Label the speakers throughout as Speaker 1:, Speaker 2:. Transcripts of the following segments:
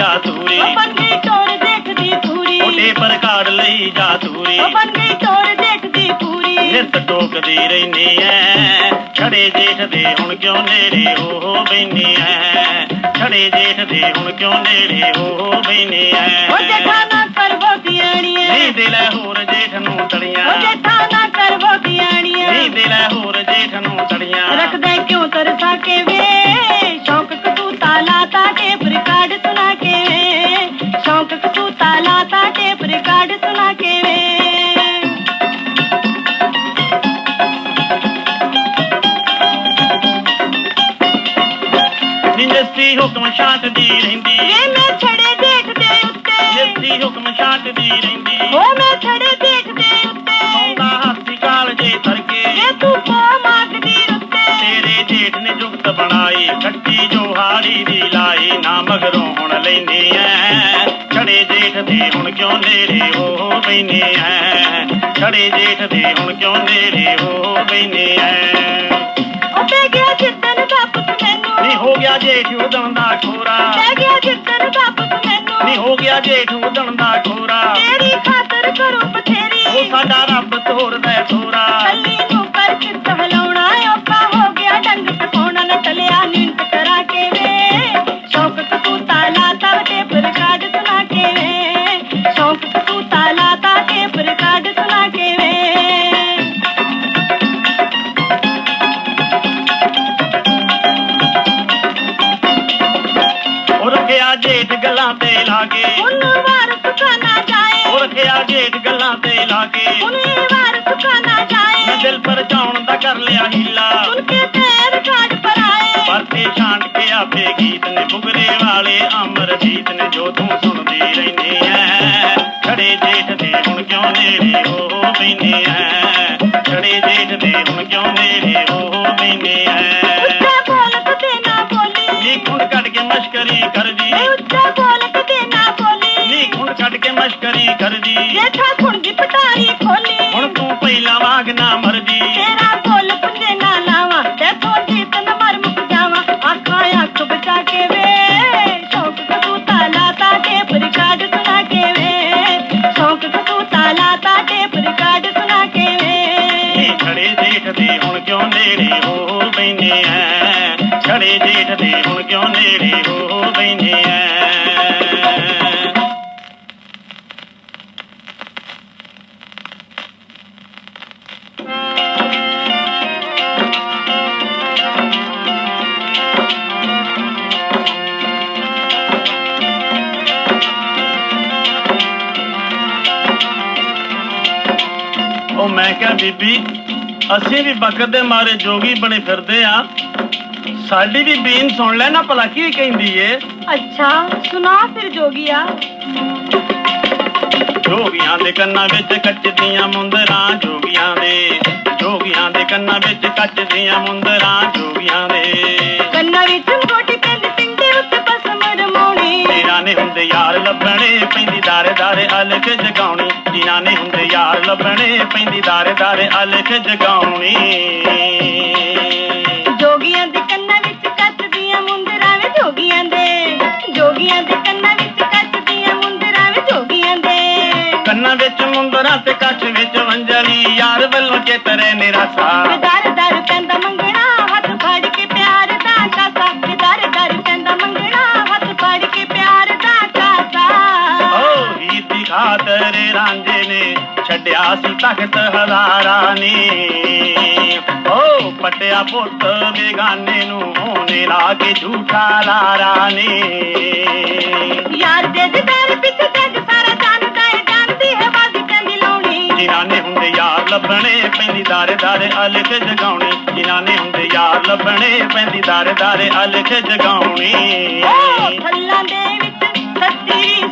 Speaker 1: ਉਹ ਬਣ ਗਈ ਟੋਰ ਦੇਖਦੀ ਪੂਰੀ
Speaker 2: ਓਟੇ ਪਰ ਕਾੜ ਲਈ ਜਾ ਤੂਰੀ
Speaker 1: ਉਹ ਬਣ ਗਈ ਟੋਰ ਦੇਖਦੀ ਪੂਰੀ
Speaker 2: ਨਿਤ ਟੋਕਦੀ ਰਹਿੰਦੀ ਐ। ਛੜੇ ਜੇਠ ਦੇ ਹੁਣ ਕਿਉਂ ਨੇੜੇ ਉਹ ਬੈਨੀ ਐ? ਛੜੇ ਜੇਠ ਦੇ ਹੁਣ ਕਿਉਂ ਨੇੜੇ ਉਹ ਬੈਨੀ ਐ?
Speaker 1: ਉਹ ਜੇਠਾ ਨਾ ਕਰਵੋ ਦਿਆਣੀਏ
Speaker 2: ਨੀ ਦੇ ਲੈ ਹੋਰ ਜੇਠ ਨੂੰ ਤੜੀਆਂ।
Speaker 1: ਉਹ ਜੇਠਾ ਨਾ ਕਰਵੋ ਦਿਆਣੀਏ
Speaker 2: ਨੀ ਦੇ ਲੈ ਹੋਰ ਜੇਠ ਨੂੰ ਤੜੀਆਂ।
Speaker 1: ਰੱਖਦਾ ਕਿਉਂ ਤਰਸਾ ਕੇ ਵੇ?
Speaker 2: ਹੁਕਮ ਛਾਂਟਦੀ ਰਹਿੰਦੀ।
Speaker 1: ਵੇ ਮੈਂ ਛੜੇ ਦੇਖਦੇ ਉੱਤੇ।
Speaker 2: ਜੱਸੀ ਹੁਕਮ ਛਾਂਟਦੀ ਰਹਿੰਦੀ।
Speaker 1: ਓ ਮੈਂ ਛੜੇ ਦੇਖਦੇ ਉੱਤੇ।
Speaker 2: ਸੌਂਦਾ ਹਾਸੀ ਕਾਲ ਜੇ ਤਰਕੇ
Speaker 1: ਵੇ ਤੂੰ ਪੋ ਮੰਗਦੀ ਉੱਤੇ
Speaker 2: ਤੇਰੇ ਜੇਠ ਨੇ ਜੁਗਤ ਬਣਾਈ ਖੱਟੀ ਜੋ ਹਾੜੀ ਦੀ ਲਾਈ। ਨਾ ਮਗਰੋਂ ਹੁਣ ਲੈਂਦੀ ਐ। ਛੜੇ ਜੇਠ ਦੇ ਹੁਣ ਕਿਉਂ ਨੇੜੇ ਉਹ ਬੈਨੇ ਐ? ਛੜੇ ਜੇਠ ਦੇ ਹੁਣ ਕਿਉਂ ਨੇੜੇ ਉਹ ਬੈਨੇ ਐ? ਜੇਠ ਉਦਣ ਦਾ ਖੋਰਾ
Speaker 1: ਪੈ ਗਿਆ ਜਿੱਦਨ ਵਾਪਸ ਮੈਨੂੰ।
Speaker 2: ਨੀ ਹੋ ਗਿਆ ਜੇਠ ਉਦਣ ਦਾ ਖੋਰਾ
Speaker 1: ਤੇਰੀ ਖਾਤਰ ਕਰੂੰ ਬਥੇਰੀ
Speaker 2: ਰੱਖਿਆ ਜੇਠ ਗੱਲਾਂ ਤੇ ਲਾਗੇ।
Speaker 1: ਉਹਨੂੰ ਵਾਰ ਸੁਖਾਨਾ ਜਾਏ।
Speaker 2: ਉਹ ਰੱਖਿਆ ਜੇਠ ਗੱਲਾਂ ਤੇ ਲਾਗੇ।
Speaker 1: ਉਹਨੇ ਵਾਰ ਸੁਖਾਨਾ
Speaker 2: ਮੈਂ
Speaker 1: ਜਾਏ
Speaker 2: ਦਿਲ ਪਰਚਾਉਣ ਦਾ ਕਰ ਲਿਆ ਹੀਲਾ
Speaker 1: ਸੁਣ ਕੇ ਤੇ ਰਿਕਾਰਡ ਪਰ ਆਏ।
Speaker 2: ਪਰਤੇ ਛਾਂਟ ਕੇ ਆਪੇ ਗੀਤ ਨੇ ਬੁਗਰੇ ਵਾਲੇ। ਅਮਰਜੀਤ ਨੇ ਜੋ ਤੂੰ ਸੁਣਦੀ ਰਹਿੰਦੀ ਐ। ਖੜੇ ਜੇਠ ਦੇ ਹੁਣ ਕਿਉਂ ਨੇੜੇ ਉਹ ਬੈਨੇ ਐ? ਖੜੇ ਜੇਠ ਦੇ ਹੁਣ ਕਿਉਂ ਨੇੜੇ ਉਹ ਬੈਨੇ ਐ?
Speaker 1: ਨਾ
Speaker 2: ਨੀ ਖੁੰਡ ਕੱਢ ਕੇ ਮਸ਼ਕਰੀ ਕਰਦੀ
Speaker 1: ਏ ਉੱਚਾ ਬੋਲ ਕਦੇ ਨਾ ਬੋਲੀ।
Speaker 2: ਨੀ ਖੁੰਡ ਕੱਢ ਕੇ ਮਸ਼ਕਰੀ ਕਰਦੀ।
Speaker 1: ਜੇਠਾ ਖੁਣ ਦੀ ਪਟਾਰੀ ਖੋਲੀ।
Speaker 2: ਹੁਣ ਤੂੰ ਪਹਿਲਾਂ ਨੇੜੇ ਹੋ ਬੈਨੇ ਐ। ਖੜੇ ਜੇਠ ਦੇ ਹੁਣ ਕਿਉਂ ਨੇੜੇ ਹੋ ਬੈਨੇ ਐ। ਉਹ ਮੈਂ ਕਿਹਾ ਬੀਬੀ ਅਸੀਂ ਵੀ ਵਕਤ ਦੇ ਮਾਰੇ ਜੋਗੀ ਬਣੇ ਫਿਰਦੇ ਆ। ਸਾਡੀ ਵੀ ਬੀਨ ਸੁਣ ਲੈ ਨਾ ਭਲਾ ਕੀ ਕਹਿੰਦੀ ਏ?
Speaker 1: ਅੱਛਾ ਸੁਣਾ ਫਿਰ ਜੋਗੀਆ।
Speaker 2: ਜੋਗੀਆਂ ਦੇ ਕੰਨਾਂ ਵਿੱਚ ਕੱਚਦੀਆਂ ਮੁੰਦਰਾਂ ਜੋਗੀਆਂ ਦੇ ਜੋਗੀਆਂ ਦੇ ਕੰਨਾਂ ਵਿੱਚ ਕੱਚਦੀਆਂ ਮੁੰਦਰਾਂ ਜੋਗੀਆਂ ਦੇ।
Speaker 1: ਕੰਨਾਂ ਵਿੱਚ
Speaker 2: ਨੇ ਹੁੰਦੇ ਯਾਰ ਲੱਭਣੇ ਪੈਂਦੀ ਦਾਰੇ ਦਾਰੇ ਅਲਖ ਜਗਾਉਣੀ। ਜਿਨ੍ਹਾਂ ਨੇ ਹੁੰਦੇ ਯਾਰ ਲੱਭਣੇ ਪੈਂਦੀ ਦਾਰੇ ਦਾਰੇ ਅਲਖ ਜਗਾਉਣੀ।
Speaker 1: ਜੋਗੀਆਂ ਦੇ ਕੰਨਾਂ ਵਿੱਚ ਕੱਚਦੀਆਂ ਮੁੰਦਰਾਂ ਵੇ ਜੋਗੀਆਂ ਦੇ। ਜੋਗੀਆਂ ਦੇ ਕੰਨਾਂ ਵਿੱਚ ਕੱਚਦੀਆਂ ਮੁੰਦਰਾਂ ਵੇ ਜੋਗੀਆਂ ਦੇ।
Speaker 2: ਕੰਨਾਂ ਵਿੱਚ ਮੁੰਦਰਾਂ ਤੇ ਕੱਛ ਵਿੱਚ ਵੰਜਲੀ ਯਾਰ ਵੱਲੋਂ ਚੇਤਰੇ ਨਿਰਾਸਾ।
Speaker 1: ਦਰ
Speaker 2: ਛੱਡਿਆ ਸੀ ਤਖਤ ਹਜ਼ਾਰਾਂ ਨੇ। ਓ ਪਟਿਆ ਪੁੱਤ ਬੇਗਾਨੇ ਨੂੰ ਉਹਨੇ ਲਾ ਕੇ ਝੂਠਾ ਲਾਰਾ ਨੇ।
Speaker 1: ਯਾਰ ਦੇ ਦਰ ਪਿੱਛੇ ਜੱਗ ਸਾਰਾ ਜਾਣਦਾ ਹੈ ਜਾਣਦੀ ਹੈ ਬਾਜ਼ੀ ਕਹਿੰਦੀ ਲਾਉਣੀ?
Speaker 2: ਜਿਨ੍ਹਾਂ ਨੇ ਹੁੰਦੇ ਯਾਰ ਲੱਭਣੇ ਪੈਂਦੀ ਦਾਰੇ ਦਾਰੇ ਅਲਖ ਜਗਾਉਣੀ। ਜਿਨ੍ਹਾਂ ਨੇ ਹੁੰਦੇ ਯਾਰ ਲੱਭਣੇ ਪੈਂਦੀ ਦਾਰੇ ਦਾਰੇ ਅਲਖ ਜਗਾਉਣੀ।
Speaker 1: ਓ ਥੱਲਾਂ ਦੇ ਵਿੱਚ ਸੱਤੀ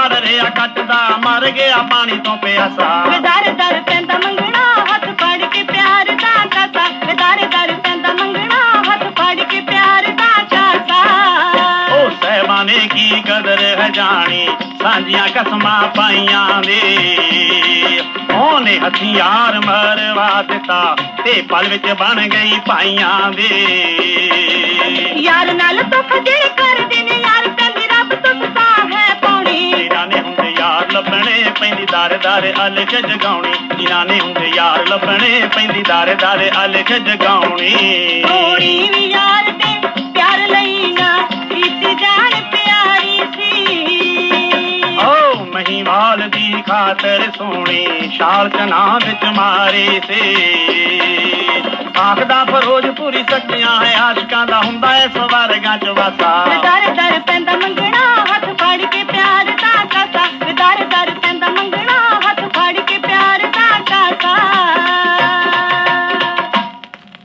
Speaker 2: ਵੀ ਪਹਾੜ ਰਿਆ ਕੱਟਦਾ ਮਰ ਗਿਆ ਪਾਣੀ ਤੋਂ ਪਿਆਸਾ।
Speaker 1: ਦਰ ਦਰ ਪੈਂਦਾ ਮੰਗਣਾ ਹੱਥ ਫੜ ਕੇ ਪਿਆਰ ਦਾ ਕਾਸਾ ਦਰ ਦਰ ਪੈਂਦਾ ਮੰਗਣਾ ਹੱਥ ਫੜ ਕੇ ਪਿਆਰ ਦਾ ਕਾਸਾ
Speaker 2: ਉਹ ਸਹਿਬਾਨੇ ਕੀ ਕਦਰ ਹੈ ਜਾਣੀ ਸਾਂਝੀਆਂ ਕਸਮਾਂ ਪਾਈਆਂ ਦੇ ਉਹਨੇ ਹਥਿਆਰ ਮਰਵਾ ਦਿੱਤਾ ਤੇ ਪਲ ਵਿੱਚ ਬਣ ਗਈ ਭਾਈਆਂ ਦੇ
Speaker 1: ਯਾਰ ਨਾਲ ਤੋਹਫਾ ਜਿਹੜੇ ਕਰਦੇ ਨੇ
Speaker 2: ਲੱਭਣੇ ਪੈਂਦੀ ਦਰ ਦਰ ਅਲਖ ਜਗਾਉਣੀ। ਜਿਨ੍ਹਾਂ ਨੇ ਹੁੰਦੇ ਯਾਰ ਲੱਭਣੇ ਪੈਂਦੀ ਦਰ ਦਰ ਅਲਖ ਜਗਾਉਣੀ।
Speaker 1: ਥੋੜੀ ਵੀ ਯਾਰ ਦੇ ਪਿਆਰ ਲਈ ਨਾ ਕੀਤੀ ਜਾਣ ਪਿਆਰੀ ਸੀ।
Speaker 2: ਓ ਮਹੀਵਾਲ ਦੀ ਖਾਤਰ ਸੋਹਣੀ ਸ਼ਾਲ ਚਨਾ ਵਿੱਚ ਮਾਰੇ ਸੇ। ਆਖਦਾ ਫਿਰੋਜ਼ਪੁਰੀ ਸੱਚੀਆਂ ਹੈ ਆਸ਼ਕਾਂ ਦਾ ਹੁੰਦਾ ਐ ਸਵਰਗਾਂ ਚ ਵਾਸਾ
Speaker 1: ਦਰ ਦਰ